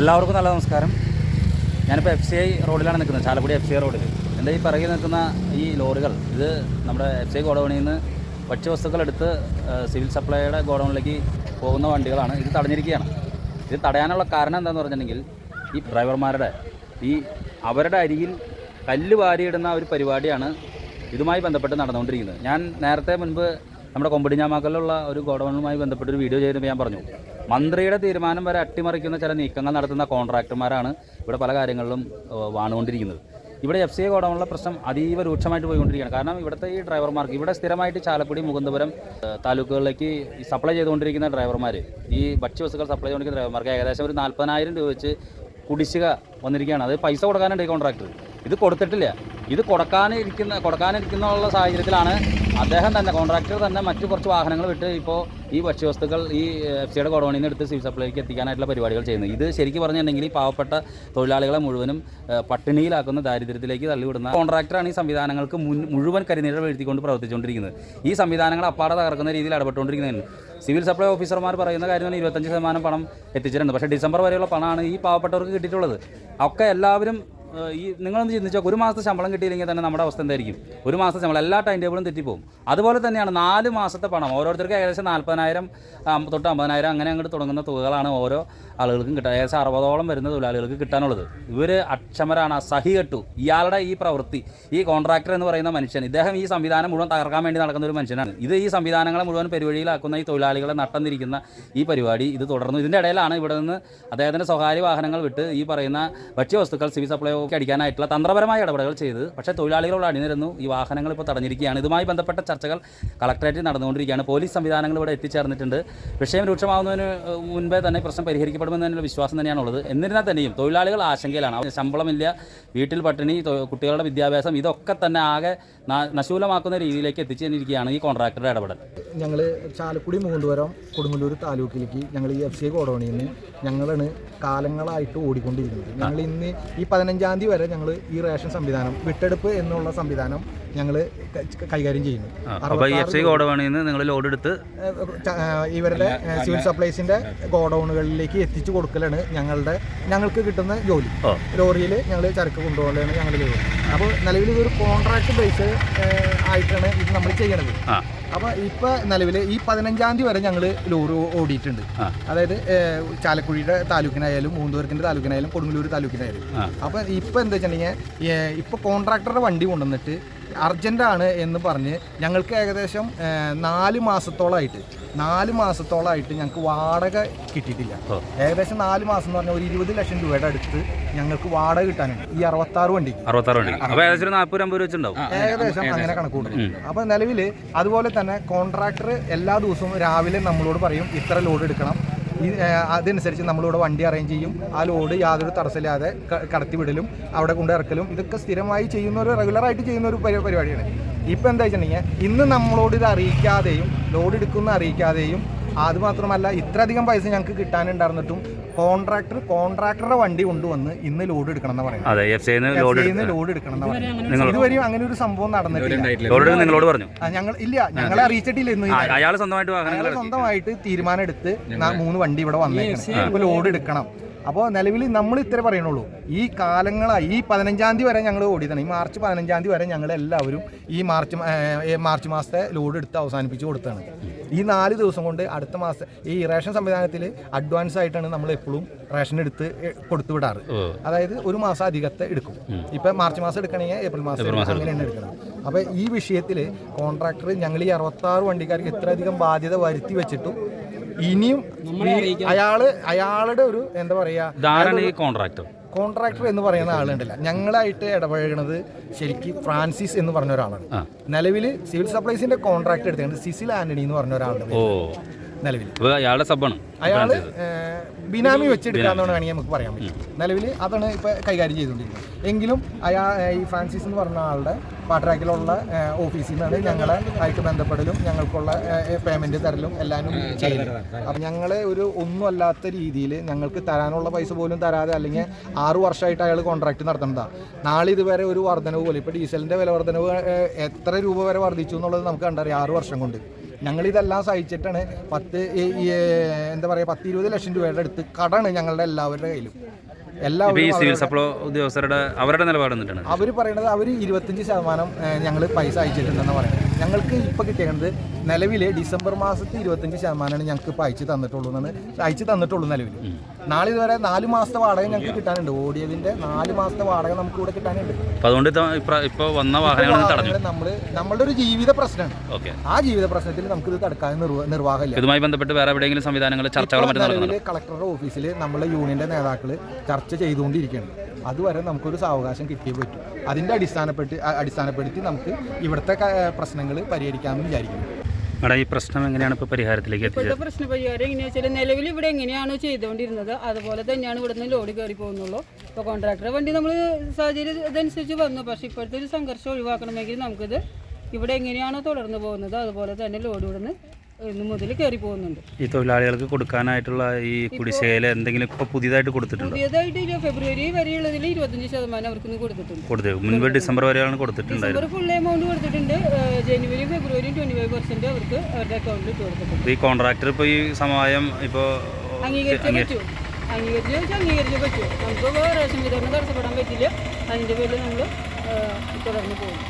എല്ലാവർക്കും നല്ല നമസ്കാരം. ഞാനിപ്പോൾ എഫ് സി ഐ റോഡിലാണ് നിൽക്കുന്നത് ചാലക്കുടി എഫ് സി ഐ റോഡിൽ എന്റെ ഈ പിറകിൽ നിൽക്കുന്ന ഈ ലോറികൾ ഇത് നമ്മുടെ എഫ് സി ഐ ഗോഡൗണിൽ നിന്ന് ഭക്ഷ്യവസ്തുക്കൾ എടുത്ത് സിവിൽ സപ്ലൈയുടെ ഗോഡൗണിലേക്ക് പോകുന്ന വണ്ടികളാണ് ഇത് തടഞ്ഞിരിക്കുകയാണ്. ഇത് തടയാനുള്ള കാരണം എന്താണെന്ന് പറഞ്ഞിട്ടുണ്ടെങ്കിൽ ഈ ഡ്രൈവർമാരുടെ ഈ അവരുടെ അരിയിൽ കല്ല് വാരിയിടുന്ന ഒരു പരിപാടിയാണ് ഇതുമായി ബന്ധപ്പെട്ട് നടന്നുകൊണ്ടിരിക്കുന്നത്. ഞാൻ നേരത്തെ മുൻപ് നമ്മുടെ കൊമ്പടിഞ്ഞാമാക്കലുള്ള ഒരു ഗോഡൗണുമായി ബന്ധപ്പെട്ട് ഒരു വീഡിയോ ചെയ്തപ്പോൾ ഞാൻ പറഞ്ഞു. മന്ത്രിയുടെ തീരുമാനം വരെ അട്ടിമറിക്കുന്ന ചില നീക്കങ്ങൾ നടത്തുന്ന കോൺട്രാക്ടർമാരാണ് ഇവിടെ പല കാര്യങ്ങളിലും വാണുകൊണ്ടിരിക്കുന്നത്. ഇവിടെ എഫ് സി ഗോഡൗണിലെ പ്രശ്നം അതീവ രൂക്ഷമായിട്ട് പോയിക്കൊണ്ടിരിക്കുകയാണ്. കാരണം ഇവിടുത്തെ ഈ ഡ്രൈവർമാർക്ക് ഇവിടെ സ്ഥിരമായിട്ട് ചാലക്കുടി മുകുന്ദപുരം താലൂക്കുകളിലേക്ക് സപ്ലൈ ചെയ്തുകൊണ്ടിരിക്കുന്ന ഡ്രൈവർമാർ ഈ ഭക്ഷ്യവസ്തുക്കൾ സപ്ലൈ ചെയ്തുകൊണ്ടിരിക്കുന്ന ഡ്രൈവർമാർക്ക് ഏകദേശം ഒരു നാൽപ്പതിനായിരം രൂപ വെച്ച് കുടിശ്ശിക വന്നിരിക്കുകയാണ്. അത് പൈസ കൊടുക്കാനുണ്ട് ഈ കോൺട്രാക്ടർ ഇത് കൊടുത്തിട്ടില്ല. ഇത് കൊടുക്കാനിരിക്കുന്ന കൊടുക്കാനിരിക്കുന്ന സാഹചര്യത്തിലാണ് അദ്ദേഹം തന്നെ കോൺട്രാക്ടർ തന്നെ മറ്റു കുറച്ച് വാഹനങ്ങൾ വിട്ട് ഇപ്പോൾ ഈ ഭക്ഷ്യവസ്തുക്കൾ ഈ എഫ് സിയുടെ ഗോഡൗണിൽ നിന്ന് എടുത്ത് സിവിൽ സപ്ലൈക്ക് എത്തിക്കാനായിട്ടുള്ള പരിപാടികൾ ചെയ്യുന്നത്. ഇത് ശരിക്കും പറഞ്ഞിട്ടുണ്ടെങ്കിൽ ഈ പാവപ്പെട്ട തൊഴിലാളികളെ മുഴുവനും പട്ടിണിയിലാക്കുന്ന ദാരിദ്ര്യത്തിലേക്ക് തള്ളിവിടുന്ന കോൺട്രാക്ടറാണ് ഈ സംവിധാനങ്ങൾക്ക് മുഴുവൻ കരിനീഴ വീഴ്ത്തിക്കൊണ്ട് പ്രവർത്തിച്ചുകൊണ്ടിരിക്കുന്നത്. ഈ സംവിധാനങ്ങൾ അപ്പാടെ തകർക്കുന്ന രീതിയിൽ ഇടപെട്ടുകൊണ്ടിരിക്കുന്നതാണ് സിവിൽ സപ്ലൈ ഓഫീസർമാർ പറയുന്ന കാര്യം തന്നെ ഇരുപത്തഞ്ച് ശതമാനം പണം എത്തിച്ചിട്ടുണ്ട്. പക്ഷേ ഡിസംബർ വരെയുള്ള പണമാണ് ഈ പാവപ്പെട്ടവർക്ക് കിട്ടിയിട്ടുള്ളത്. ഒക്കെ എല്ലാവരും ഈ നിങ്ങളൊന്ന് ചിന്തിച്ചാൽ ഒരു മാസത്തെ ശമ്പളം കിട്ടിയില്ലെങ്കിൽ തന്നെ നമ്മുടെ അവസ്ഥ എന്തായിരിക്കും? ഒരു മാസത്തെ ശമ്പളം എല്ലാ ടൈം ടേബിളും തെറ്റിപ്പോകും അതുപോലെ തന്നെയാണ് നാല് മാസത്തെ പണം. ഓരോരുത്തർക്കും ഏകദേശം നാൽപ്പതിനായിരം തൊട്ട് അമ്പതിനായിരം അങ്ങനെ അങ്ങോട്ട് തുടങ്ങുന്ന തുകകളാണ് ഓരോ ആളുകൾക്കും കിട്ടുക ഏകദേശം അറുപതോളം വരുന്ന തൊഴിലാളികൾക്ക് കിട്ടാനുള്ളത്. ഇവർ അക്ഷമരാണ് സഹി കെട്ടു. ഇയാളുടെ ഈ പ്രവൃത്തി ഈ കോൺട്രാക്ടർ എന്ന് പറയുന്ന മനുഷ്യൻ ഇദ്ദേഹം ഈ സംവിധാനം മുഴുവൻ തകർക്കാൻ വേണ്ടി നടക്കുന്ന ഒരു മനുഷ്യനാണ്. ഇത് ഈ സംവിധാനങ്ങളെ മുഴുവൻ പെരുവഴിയിലാക്കുന്ന ഈ തൊഴിലാളികളെ നട്ടന്നിരിക്കുന്ന ഈ പരിപാടി ഇത് തുടർന്നു. ഇതിന്റെ ഇടയിലാണ് ഇവിടെ നിന്ന് അദ്ദേഹത്തിന്റെ സ്വകാര്യ വാഹനങ്ങൾ വിട്ട് ഈ പറയുന്ന ഭക്ഷ്യവസ്തുക്കൾ സിവിൽ സപ്ലൈ അടിക്കാനായിട്ടുള്ള തന്ത്രപരമായ ഇടപെടലുകൾ ചെയ്ത് പക്ഷേ തൊഴിലാളികളോട് അണിനിരുന്നു ഈ വാഹനങ്ങൾ ഇപ്പോൾ തടഞ്ഞിരിക്കുകയാണ്. ഇതുമായി ബന്ധപ്പെട്ട ചർച്ചകൾ കളക്ടറേറ്റിൽ നടന്നുകൊണ്ടിരിക്കുകയാണ്. പോലീസ് സംവിധാനങ്ങൾ ഇവിടെ എത്തിച്ചേർന്നിട്ടുണ്ട്. വിഷയം രൂക്ഷമാകുന്നതിന് മുൻപേ തന്നെ പ്രശ്നം പരിഹരിക്കപ്പെടുമെന്നതിനുള്ള വിശ്വാസം തന്നെയാണുള്ളത്. എന്നിരുന്നാൽ തന്നെയും തൊഴിലാളികൾ ആശങ്കയിലാണ്. ശമ്പളമില്ല വീട്ടിൽ പട്ടിണി കുട്ടികളുടെ വിദ്യാഭ്യാസം ഇതൊക്കെ തന്നെ ആകെ നശൂലമാക്കുന്ന രീതിയിലേക്ക് എത്തിച്ചേർന്നിരിക്കുകയാണ് ഈ കോൺട്രാക്ടറുടെ ഇടപെടൽ. ഞങ്ങൾ ചാലക്കുടി മൂന്നുപുരം കൊടുങ്ങല്ലൂർ താലൂക്കിലേക്ക് ഞങ്ങൾ ഈ എഫ് സി കോടോണിയിൽ നിന്ന് ഞങ്ങളാണ് കാലങ്ങളായിട്ട് ഓടിക്കൊണ്ടിരിക്കുന്നത് ഞങ്ങൾ ഇന്ന് ഈ പതിനഞ്ചാം തീയതി വരെ ഞങ്ങൾ ഈ റേഷൻ സംവിധാനം വിട്ടെടുപ്പ് എന്നുള്ള സംവിധാനം ഞങ്ങൾ കൈകാര്യം ചെയ്യുന്നു. അപ്പോൾ ഈ എഫ് സി ഗോഡൗണിൽ നിന്ന് നിങ്ങൾ ലോഡ് എടുത്ത് ഇവരുടെ സിവിൽ സപ്ലൈസിന്റെ ഗോഡൗണുകളിലേക്ക് എത്തിച്ചു കൊടുക്കലാണ് ഞങ്ങളുടെ ഞങ്ങൾക്ക് കിട്ടുന്ന ജോലി. ലോറിയിൽ ഞങ്ങൾ ചരക്ക് കൊണ്ടുപോകലാണ് ഞങ്ങളുടെ ജോലി. അപ്പോൾ നിലവിൽ ഇതൊരു കോൺട്രാക്ട് ബേസ് ആയിട്ടാണ് ഇത് നമ്മൾ ചെയ്യണത്. അപ്പോൾ ഇപ്പൊ നിലവിൽ ഈ പതിനഞ്ചാം തീയതി വരെ ഞങ്ങൾ ലോറി ഓടിയിട്ടുണ്ട്. അതായത് ചാലക്കുഴിയുടെ താലൂക്കിനായാലും മൂന്നുപേർക്കിന്റെ താലൂക്കിനായാലും കൊടുങ്ങല്ലൂർ താലൂക്കിനായാലും. അപ്പോൾ അപ്പൊ ഇപ്പൊ എന്താ വെച്ചിട്ടുണ്ടെങ്കിൽ ഇപ്പൊ കോൺട്രാക്ടറുടെ വണ്ടി കൊണ്ടുവന്നിട്ട് അർജന്റ് ആണ് എന്ന് പറഞ്ഞ് ഞങ്ങൾക്ക് ഏകദേശം നാല് മാസത്തോളമായിട്ട് നാല് മാസത്തോളമായിട്ട് ഞങ്ങൾക്ക് വാടക കിട്ടിയിട്ടില്ല. ഏകദേശം നാല് മാസം എന്ന് പറഞ്ഞാൽ ഒരു ഇരുപത് ലക്ഷം രൂപയുടെ അടുത്ത് ഞങ്ങൾക്ക് വാടക കിട്ടാനുണ്ട്. ഈ അറുപത്താറ് വണ്ടി. ഏകദേശം അങ്ങനെ കണക്ക് കൂട്ടും അപ്പൊ നിലവിൽ അതുപോലെ തന്നെ കോൺട്രാക്ടർ എല്ലാ ദിവസവും രാവിലെ നമ്മളോട് പറയും ഇത്ര ലോഡ് എടുക്കണം. അതനുസരിച്ച് നമ്മളിവിടെ വണ്ടി അറേഞ്ച് ചെയ്യും. ആ ലോഡ് യാതൊരു തടസ്സമില്ലാതെ കടത്തിവിടലും അവിടെ കൊണ്ട് ഇറക്കലും ഇതൊക്കെ സ്ഥിരമായി ചെയ്യുന്ന ഒരു റെഗുലറായിട്ട് ചെയ്യുന്ന ഒരു പരിപാടിയാണ്. ഇപ്പം എന്താ വെച്ചിട്ടുണ്ടെങ്കിൽ ഇന്ന് നമ്മളോട് ഇത് അറിയിക്കാതെയും ലോഡ് എടുക്കുന്ന അറിയിക്കാതെയും അത് മാത്രമല്ല ഇത്രയധികം പൈസ ഞങ്ങൾക്ക് കിട്ടാനുണ്ടായിരുന്നിട്ടും കോൺട്രാക്ടർ കോൺട്രാക്ടറുടെ വണ്ടി കൊണ്ടുവന്ന് ഇന്ന് ലോഡ് എടുക്കണം എന്ന് പറയുന്നത്. ലോഡ് എടുക്കണം എന്ന് പറയുന്നത്. ഇതുവരെയും അങ്ങനെ ഒരു സംഭവം നടന്നിട്ടില്ല. നിങ്ങളോട് പറഞ്ഞു. ഞങ്ങൾ ഇല്ല ഞങ്ങളെ അറിയിച്ചിട്ടില്ല ഇന്ന്. അയാൾ സ്വന്തമായിട്ട് സ്വന്തമായിട്ട് തീരുമാനം എടുത്ത് മൂന്ന് വണ്ടി ഇവിടെ വന്നേക്കണം. ഇപ്പൊ ലോഡ് എടുക്കണം. അപ്പോൾ നിലവിൽ നമ്മൾ ഇത്രേ പറയണുള്ളൂ. ഈ കാലങ്ങളായി ഈ പതിനഞ്ചാം തീയതി വരെ ഞങ്ങൾ ഓടിയതാണ്. ഈ മാർച്ച് പതിനഞ്ചാം തീയതി വരെ ഞങ്ങൾ എല്ലാവരും ഈ മാർച്ച് മാർച്ച് മാസത്തെ ലോഡ് എടുത്ത് അവസാനിപ്പിച്ച് കൊടുത്താണ്. ഈ നാല് ദിവസം കൊണ്ട് അടുത്ത മാസം ഈ റേഷൻ സംവിധാനത്തിൽ അഡ്വാൻസ് ആയിട്ടാണ് നമ്മൾ എപ്പോഴും റേഷൻ എടുത്ത് കൊടുത്തു വിടാറ്. അതായത് ഒരു മാസം അധികത്തെ എടുക്കും. ഇപ്പം മാർച്ച് മാസം എടുക്കണമെങ്കിൽ ഏപ്രിൽ മാസം. അങ്ങനെയാണ് എടുക്കണം. അപ്പോൾ ഈ വിഷയത്തിൽ കോൺട്രാക്ടർ ഞങ്ങൾ ഈ അറുപത്താറ് വണ്ടിക്കാർക്ക് ഇത്രയധികം ബാധ്യത വരുത്തി വെച്ചിട്ടും ഇനിയും അയാൾ അയാളുടെ ഒരു എന്താ പറയാ ധാരണ ഈ കോൺട്രാക്ടർ കോൺട്രാക്ടർ എന്ന് പറയുന്ന ആളുണ്ടല്ല. ഞങ്ങളായിട്ട് ഇടപഴകുന്നത് ശരിക്കും ഫ്രാൻസിസ് എന്ന് പറഞ്ഞ ഒരാളാണ്. നിലവിൽ സിവിൽ സപ്ലൈസിന്റെ കോൺട്രാക്ട് എടുത്തിട്ടുണ്ട് സിസിൽ ആന്റണി എന്ന് പറഞ്ഞ ഒരാളുണ്ട് നിലവിൽ. അയാളുടെ സബാണ് അയാൾ ഏഹ്, ബിനാമി വെച്ചെടുക്കാന്നാണ് വേണമെങ്കിൽ നമുക്ക് പറയാൻ പറ്റും. നിലവിൽ അതാണ് ഇപ്പൊ കൈകാര്യം ചെയ്തുകൊണ്ടിരിക്കുന്നത്. എങ്കിലും അയാൾ ഈ ഫ്രാൻസിസ് എന്ന് പറഞ്ഞ ആളുടെ പാട്രാക്കിലുള്ള ഓഫീസിൽ നിന്നാണ് ഞങ്ങളെ ആയിട്ട് ബന്ധപ്പെടലും ഞങ്ങൾക്കുള്ള പേയ്മെന്റ് തരലും എല്ലാവരും ചെയ്യുന്നത്. അപ്പം ഞങ്ങളെ ഒരു ഒന്നും അല്ലാത്ത രീതിയിൽ ഞങ്ങൾക്ക് തരാനുള്ള പൈസ പോലും തരാതെ അല്ലെങ്കിൽ ആറു വർഷമായിട്ട് അയാൾ കോൺട്രാക്ട് നടത്തുന്നതാണ് നാളെ ഇതുവരെ ഒരു വർധനവ് പോലെ ഇപ്പോൾ ഡീസലിന്റെ വില വർധനവ് എത്ര രൂപ വരെ വർദ്ധിച്ചു എന്നുള്ളത് നമുക്ക് കണ്ടറിയാം ആറു വർഷം കൊണ്ട്. ഞങ്ങൾ ഇതെല്ലാം സഹിച്ചിട്ടാണ് പത്ത് എന്താ പറയുക പത്ത് ഇരുപത് ലക്ഷം രൂപയുടെ അടുത്ത് കടമാണ് ഞങ്ങളുടെ എല്ലാവരുടെ കയ്യിലും. എല്ലാവരും ഈ സിവിൽ സപ്ലൈ ഉദ്യോഗസ്ഥരുടെ അവരുടെ നിലപാട് അവർ പറയുന്നത് അവർ ഇരുപത്തഞ്ച് ശതമാനം ഞങ്ങൾ പൈസ അയച്ചിട്ടുണ്ടെന്ന് പറയുന്നത്. ഞങ്ങൾക്ക് ഇപ്പോൾ കിട്ടിയത് നിലവിൽ ഡിസംബർ മാസത്തെ ഇരുപത്തഞ്ച് ശതമാനമാണ് ഞങ്ങൾക്ക് ഇപ്പോൾ അയച്ചു തന്നിട്ടുള്ളൂ എന്നാണ്. അയച്ചു തന്നിട്ടുള്ളൂ നിലവിൽ നാളെ ഇതുവരെ നാല് മാസത്തെ വാടക ഞങ്ങൾക്ക് കിട്ടാനുണ്ട്. ഓടിയതിന്റെ നാല് മാസത്തെ വാടക നമുക്ക് ഇവിടെ കിട്ടാനുണ്ട് അതുകൊണ്ട് ഇപ്പോൾ വന്ന വാഹനങ്ങൾ നമ്മൾ നമ്മളുടെ ഒരു ജീവിത പ്രശ്നമാണ്. ആ ജീവിത പ്രശ്നത്തിൽ നമുക്ക് തടുക്കാൻ നിർവ- നിർവാഹമില്ല. ഇതുമായി ബന്ധപ്പെട്ട് വേറെ എവിടെയെങ്കിലും സംവിധാനങ്ങൾ ചർച്ചകൾ കളക്ടറുടെ ഓഫീസിൽ നമ്മളെ യൂണിയന്റെ നേതാക്കൾ ചർച്ച ചെയ്തുകൊണ്ടിരിക്കുകയാണ്. അതുവരെ നമുക്കൊരു സാവകാശം കിട്ടിയേ പറ്റൂ. അതിന്റെ അടിസ്ഥാനപ്പെട്ട് അടിസ്ഥാനപ്പെടുത്തി നമുക്ക് ഇവിടുത്തെ പ്രശ്നങ്ങൾ പരിഹരിക്കാമെന്ന് വിചാരിക്കുന്നു. മേഡം ഈ പ്രശ്നം എങ്ങനെയാണ് ഇപ്പോൾ പരിഹാരത്തിലേക്ക് എത്തിയത് ഇപ്പോഴത്തെ പ്രശ്ന പരിഹാരം എങ്ങനെയാ വെച്ചാൽ നിലവിൽ ഇവിടെ എങ്ങനെയാണോ ചെയ്തുകൊണ്ടിരുന്നത് അതുപോലെ തന്നെയാണ് ഇവിടുന്ന് ലോഡ് കയറി പോകുന്നുള്ളൂ. ഇപ്പോൾ കോൺട്രാക്ടറെ വണ്ടി നമ്മൾ സാഹചര്യം ഇതനുസരിച്ച് വന്നു പക്ഷേ ഇപ്പോഴത്തെ ഒരു സംഘർഷം ഒഴിവാക്കണമെങ്കിൽ നമുക്കിത് ഇവിടെ എങ്ങനെയാണോ തുടർന്ന് പോകുന്നത് അതുപോലെ തന്നെ ലോഡ് ഇവിടുന്ന് ഇന്ന് മുതൽ കയറി പോകുന്നുണ്ട്. ഈ തൊഴിലാളികൾക്ക് കൊടുക്കാനായിട്ടുള്ള ഈ കുടിശ്ശേല എന്തെങ്കിലും ഇപ്പൊ പുതിയതായിട്ട് കൊടുത്തിട്ടുണ്ട്? പുതിയതായിട്ട് ഫെബ്രുവരി വരെയുള്ളതിൽ ഇരുപത്തഞ്ച് ശതമാനം അവർക്ക് കൊടുത്തിട്ടുണ്ട്. കൊടുത്തു മുൻപ് ഡിസംബർ വരെയാണ് കൊടുത്തിട്ടുണ്ടായിരുന്നത്. ഫുൾ എമൗണ്ട് കൊടുത്തിട്ടുണ്ട്. ജനുവരി ഫെബ്രുവരി ട്വന്റി ഫൈവ് പെർസെന്റ് അവർക്ക് അവരുടെ അക്കൗണ്ടിൽ കൊടുത്തിട്ടുണ്ട്. ഈ കോൺട്രാക്ടർ ഇപ്പൊ ഈ സമയം ഇപ്പോൾ അംഗീകരിച്ചേ പറ്റൂ. അംഗീകരിച്ച് വെച്ചാൽ അംഗീകരിച്ചേ പറ്റൂ. നമുക്ക് റേഷൻ വിതരണം തടസ്സപ്പെടാൻ പറ്റില്ല. അതിന്റെ പേരിൽ നമ്മൾ തുടർന്ന് പോകും.